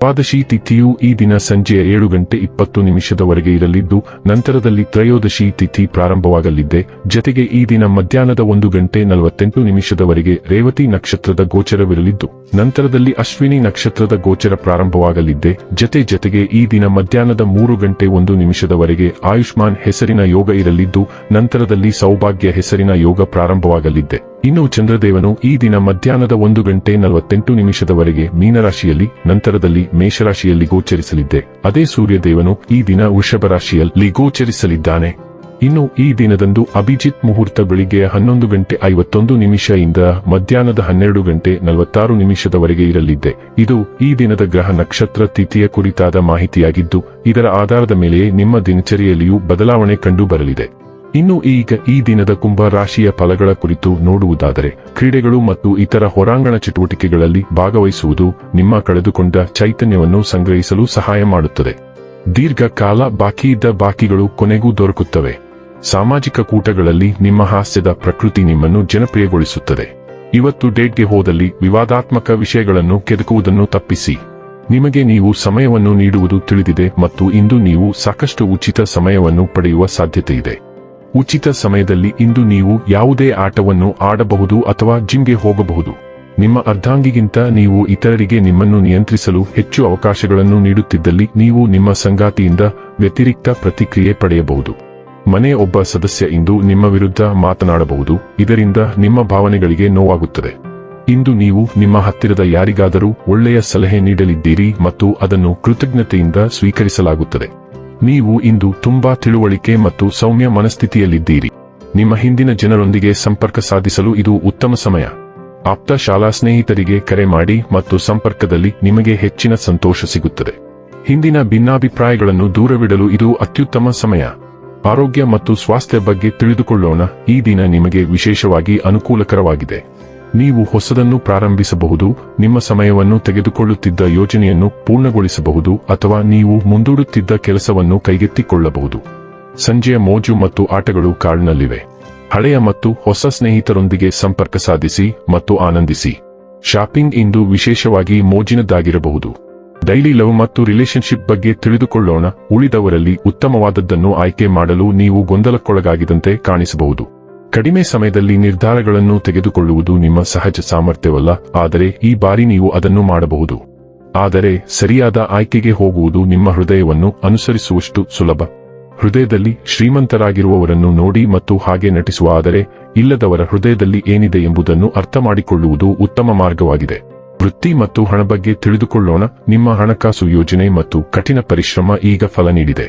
ದ್ವಾದಶಿ ತಿಥಿಯು ಈ ದಿನ ಸಂಜೆಯ ಏಳು ಗಂಟೆ ಇಪ್ಪತ್ತು ನಿಮಿಷದವರೆಗೆ ಇರಲಿದ್ದು, ನಂತರದಲ್ಲಿ ತ್ರಯೋದಶಿ ತಿಥಿ ಪ್ರಾರಂಭವಾಗಲಿದ್ದೆ ಜತೆಗೆ ಈ ದಿನ ಮಧ್ಯಾಹ್ನದ ಒಂದು ಗಂಟೆ ನಲವತ್ತೆಂಟು ನಿಮಿಷದವರೆಗೆ ರೇವತಿ ನಕ್ಷತ್ರದ ಗೋಚರವಿರಲಿದ್ದು, ನಂತರದಲ್ಲಿ ಅಶ್ವಿನಿ ನಕ್ಷತ್ರದ ಗೋಚರ ಪ್ರಾರಂಭವಾಗಲಿದ್ದೆ ಜತೆ ಜತೆಗೆ ಈ ದಿನ ಮಧ್ಯಾಹ್ನದ ಮೂರು ಗಂಟೆ ಒಂದು ನಿಮಿಷದವರೆಗೆ ಆಯುಷ್ಮಾನ್ ಹೆಸರಿನ ಯೋಗ ಇರಲಿದ್ದು, ನಂತರದಲ್ಲಿ ಸೌಭಾಗ್ಯ ಹೆಸರಿನ ಯೋಗ ಪ್ರಾರಂಭವಾಗಲಿದ್ದೆ ಇನ್ನು ಚಂದ್ರದೇವನು ಈ ದಿನ ಮಧ್ಯಾಹ್ನದ ಒಂದು ಗಂಟೆ ನಲವತ್ತೆಂಟು ನಿಮಿಷದವರೆಗೆ ಮೀನರಾಶಿಯಲ್ಲಿ, ನಂತರದಲ್ಲಿ ಮೇಷರಾಶಿಯಲ್ಲಿ ಗೋಚರಿಸಲಿದ್ದೆ. ಅದೇ ಸೂರ್ಯದೇವನು ಈ ದಿನ ವೃಷಭ ರಾಶಿಯಲ್ಲಿ ಗೋಚರಿಸಲಿದ್ದಾನೆ. ಇನ್ನು ಈ ದಿನದಂದು ಅಭಿಜಿತ್ ಮುಹೂರ್ತ ಬೆಳಿಗ್ಗೆ ಹನ್ನೊಂದು ಗಂಟೆ ಐವತ್ತೊಂದು ನಿಮಿಷದಿಂದ ಮಧ್ಯಾಹ್ನದ ಹನ್ನೆರಡು ಗಂಟೆ ನಲವತ್ತಾರು ನಿಮಿಷದವರೆಗೆ ಇರಲಿದ್ದೆ. ಇದು ಈ ದಿನದ ಗ್ರಹ ನಕ್ಷತ್ರ ತಿಥಿಯ ಕುರಿತಾದ ಮಾಹಿತಿಯಾಗಿದ್ದು, ಇದರ ಆಧಾರದ ಮೇಲೆಯೇ ನಿಮ್ಮ ದಿನಚರಿಯಲ್ಲಿಯೂ ಬದಲಾವಣೆ ಕಂಡು ಬರಲಿದೆ ಇನ್ನು ಈಗ ಈ ದಿನದ ಕುಂಭ ರಾಶಿಯ ಫಲಗಳ ಕುರಿತು ನೋಡುವುದಾದರೆ, ಕ್ರೀಡೆಗಳು ಮತ್ತು ಇತರ ಹೊರಾಂಗಣ ಚಟುವಟಿಕೆಗಳಲ್ಲಿ ಭಾಗವಹಿಸುವುದು ನಿಮ್ಮ ಕಳೆದುಕೊಂಡ ಚೈತನ್ಯವನ್ನು ಸಂಗ್ರಹಿಸಲು ಸಹಾಯ ಮಾಡುತ್ತದೆ. ದೀರ್ಘಕಾಲ ಬಾಕಿಯಿದ್ದ ಬಾಕಿಗಳು ಕೊನೆಗೂ ದೊರಕುತ್ತವೆ. ಸಾಮಾಜಿಕ ಕೂಟಗಳಲ್ಲಿ ನಿಮ್ಮ ಹಾಸ್ಯದ ಪ್ರಕೃತಿ ನಿಮ್ಮನ್ನು ಜನಪ್ರಿಯಗೊಳಿಸುತ್ತದೆ. ಇವತ್ತು ಡೇಟ್ಗೆ ಹೋದಲ್ಲಿ ವಿವಾದಾತ್ಮಕ ವಿಷಯಗಳನ್ನು ಕೆದಕುವುದನ್ನು ತಪ್ಪಿಸಿ. ನಿಮಗೆ ನೀವು ಸಮಯವನ್ನು ನೀಡುವುದು ತಿಳಿದಿದೆ ಮತ್ತು ಇಂದು ನೀವು ಸಾಕಷ್ಟು ಉಚಿತ ಸಮಯವನ್ನು ಪಡೆಯುವ ಸಾಧ್ಯತೆ ಇದೆ ಉಚಿತ ಸಮಯದಲ್ಲಿ ಇಂದು ನೀವು ಯಾವುದೇ ಆಟವನ್ನು ಆಡಬಹುದು ಅಥವಾ ಜಿಮ್ಗೆ ಹೋಗಬಹುದು. ನಿಮ್ಮ ಅರ್ಧಾಂಗಿಗಿಂತ ನೀವು ಇತರರಿಗೆ ನಿಮ್ಮನ್ನು ನಿಯಂತ್ರಿಸಲು ಹೆಚ್ಚು ಅವಕಾಶಗಳನ್ನು ನೀಡುತ್ತಿದ್ದಲ್ಲಿ ನೀವು ನಿಮ್ಮ ಸಂಗಾತಿಯಿಂದ ವ್ಯತಿರಿಕ್ತ ಪ್ರತಿಕ್ರಿಯೆ ಪಡೆಯಬಹುದು. ಮನೆ ಒಬ್ಬ ಸದಸ್ಯ ಇಂದು ನಿಮ್ಮ ವಿರುದ್ಧ ಮಾತನಾಡಬಹುದು, ಇದರಿಂದ ನಿಮ್ಮ ಭಾವನೆಗಳಿಗೆ ನೋವಾಗುತ್ತದೆ. ಇಂದು ನೀವು ನಿಮ್ಮ ಹತ್ತಿರದ ಯಾರಿಗಾದರೂ ಒಳ್ಳೆಯ ಸಲಹೆ ನೀಡಲಿದ್ದೀರಿ ಮತ್ತು ಅದನ್ನು ಕೃತಜ್ಞತೆಯಿಂದ ಸ್ವೀಕರಿಸಲಾಗುತ್ತದೆ. ನೀವು ಇಂದು ತುಂಬಾ ತಿಳುವಳಿಕೆ ಮತ್ತು ಸೌಮ್ಯ ಮನಸ್ಥಿತಿಯಲ್ಲಿದ್ದೀರಿ. ನಿಮ್ಮ ಹಿಂದಿನ ಜನರೊಂದಿಗೆ ಸಂಪರ್ಕ ಸಾಧಿಸಲು ಇದು ಉತ್ತಮ ಸಮಯ. ಆಪ್ತ ಶಾಲಾ ಸ್ನೇಹಿತರಿಗೆ ಕರೆ ಮಾಡಿ ಮತ್ತು ಸಂಪರ್ಕದಲ್ಲಿ ನಿಮಗೆ ಹೆಚ್ಚಿನ ಸಂತೋಷ ಸಿಗುತ್ತದೆ. ಹಿಂದಿನ ಭಿನ್ನಾಭಿಪ್ರಾಯಗಳನ್ನು ದೂರವಿಡಲು ಇದು ಅತ್ಯುತ್ತಮ ಸಮಯ. ಆರೋಗ್ಯ ಮತ್ತು ಸ್ವಾಸ್ಥ್ಯ ಬಗ್ಗೆ ತಿಳಿದುಕೊಳ್ಳೋಣ. ಈ ದಿನ ನಿಮಗೆ ವಿಶೇಷವಾಗಿ ಅನುಕೂಲಕರವಾಗಿದೆ. ನೀವು ಹೊಸದನ್ನು ಪ್ರಾರಂಭಿಸಬಹುದು, ನಿಮ್ಮ ಸಮಯವನ್ನು ತೆಗೆದುಕೊಳ್ಳುತ್ತಿದ್ದ ಯೋಜನೆಯನ್ನು ಪೂರ್ಣಗೊಳಿಸಬಹುದು ಅಥವಾ ನೀವು ಮುಂದೂಡುತ್ತಿದ್ದ ಕೆಲಸವನ್ನು ಕೈಗೆತ್ತಿಕೊಳ್ಳಬಹುದು. ಸಂಜೆಯ ಮೋಜು ಮತ್ತು ಆಟಗಳು ಕಾರ್ಡ್ನಲ್ಲಿವೆ ಹಳೆಯ ಮತ್ತು ಹೊಸ ಸ್ನೇಹಿತರೊಂದಿಗೆ ಸಂಪರ್ಕ ಸಾಧಿಸಿ ಮತ್ತು ಆನಂದಿಸಿ. ಶಾಪಿಂಗ್ ಇಂದು ವಿಶೇಷವಾಗಿ ಮೋಜಿನದ್ದಾಗಿರಬಹುದು. ಡೈಲಿ ಲವ್ ಮತ್ತು ರಿಲೇಶನ್ಶಿಪ್ ಬಗ್ಗೆ ತಿಳಿದುಕೊಳ್ಳೋಣ, ಉಳಿದವರಲ್ಲಿ ಉತ್ತಮವಾದದ್ದನ್ನು ಆಯ್ಕೆ ಮಾಡಲು ನೀವು ಗೊಂದಲಕ್ಕೊಳಗಾಗಿದಂತೆ ಕಾಣಿಸಬಹುದು. ಕಡಿಮೆ ಸಮಯದಲ್ಲಿ ನಿರ್ಧಾರಗಳನ್ನು ತೆಗೆದುಕೊಳ್ಳುವುದು ನಿಮ್ಮ ಸಹಜ ಸಾಮರ್ಥ್ಯವಲ್ಲ, ಆದರೆ ಈ ಬಾರಿ ನೀವು ಅದನ್ನು ಮಾಡಬಹುದು. ಆದರೆ ಸರಿಯಾದ ಆಯ್ಕೆಗೆ ಹೋಗುವುದು ನಿಮ್ಮ ಹೃದಯವನ್ನು ಅನುಸರಿಸುವಷ್ಟು ಸುಲಭ. ಹೃದಯದಲ್ಲಿ ಶ್ರೀಮಂತರಾಗಿರುವವರನ್ನು ನೋಡಿ ಮತ್ತು ಹಾಗೆ ನಟಿಸುವ, ಆದರೆ ಇಲ್ಲದವರ ಹೃದಯದಲ್ಲಿ ಏನಿದೆ ಎಂಬುದನ್ನು ಅರ್ಥಮಾಡಿಕೊಳ್ಳುವುದು ಉತ್ತಮ ಮಾರ್ಗವಾಗಿದೆ. ವೃತ್ತಿ ಮತ್ತು ಹಣ ಬಗ್ಗೆ ತಿಳಿದುಕೊಳ್ಳೋಣ. ನಿಮ್ಮ ಹಣಕಾಸು ಯೋಜನೆ ಮತ್ತು ಕಠಿಣ ಪರಿಶ್ರಮ ಈಗ ಫಲ ನೀಡಿದೆ.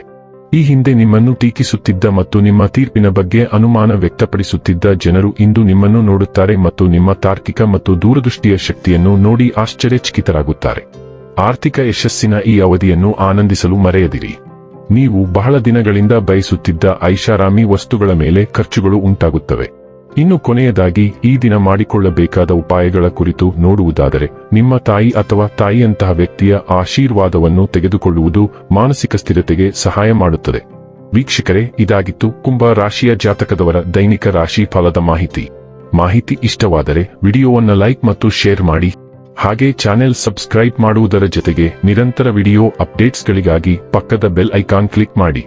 ಈ ಹಿಂದೆ ನಿಮ್ಮನ್ನು ಟೀಕಿಸುತ್ತಿದ್ದ ಮತ್ತು ನಿಮ್ಮ ತೀರ್ಪಿನ ಬಗ್ಗೆ ಅನುಮಾನ ವ್ಯಕ್ತಪಡಿಸುತ್ತಿದ್ದ ಜನರು ಇಂದು ನಿಮ್ಮನ್ನು ನೋಡುತ್ತಾರೆ ಮತ್ತು ನಿಮ್ಮ ತಾರ್ಕಿಕ ಮತ್ತು ದೂರದೃಷ್ಟಿಯ ಶಕ್ತಿಯನ್ನು ನೋಡಿ ಆಶ್ಚರ್ಯಚಕಿತರಾಗುತ್ತಾರೆ. ಆರ್ಥಿಕ ಯಶಸ್ಸಿನ ಈ ಅವಧಿಯನ್ನು ಆನಂದಿಸಲು ಮರೆಯದಿರಿ. ನೀವು ಬಹಳ ದಿನಗಳಿಂದ ಬಯಸುತ್ತಿದ್ದ ಐಷಾರಾಮಿ ವಸ್ತುಗಳ ಮೇಲೆ ಖರ್ಚುಗಳು ಉಂಟಾಗುತ್ತವೆ. ಇನ್ನು ಕೊನೆಯದಾಗಿ ಈ ದಿನ ಮಾಡಿಕೊಳ್ಳಬೇಕಾದ ಉಪಾಯಗಳ ಕುರಿತು ನೋಡುವುದಾದರೆ, ನಿಮ್ಮ ತಾಯಿ ಅಥವಾ ತಾಯಿಯಂತಹ ವ್ಯಕ್ತಿಯ ಆಶೀರ್ವಾದವನ್ನು ತೆಗೆದುಕೊಳ್ಳುವುದು ಮಾನಸಿಕ ಸ್ಥಿರತೆಗೆ ಸಹಾಯ ಮಾಡುತ್ತದೆ. ವೀಕ್ಷಕರೇ, ಇದಾಗಿತ್ತು ಕುಂಭ ರಾಶಿಯ ಜಾತಕದವರ ದೈನಿಕ ರಾಶಿ ಫಲದ ಮಾಹಿತಿ. ಮಾಹಿತಿ ಇಷ್ಟವಾದರೆ ವಿಡಿಯೋವನ್ನು ಲೈಕ್ ಮತ್ತು ಶೇರ್ ಮಾಡಿ. ಹಾಗೆ ಚಾನೆಲ್ ಸಬ್ಸ್ಕ್ರೈಬ್ ಮಾಡುವುದರ ಜೊತೆಗೆ ನಿರಂತರ ವಿಡಿಯೋ ಅಪ್ಡೇಟ್ಸ್ಗಳಿಗಾಗಿ ಪಕ್ಕದ ಬೆಲ್ ಐಕಾನ್ ಕ್ಲಿಕ್ ಮಾಡಿ.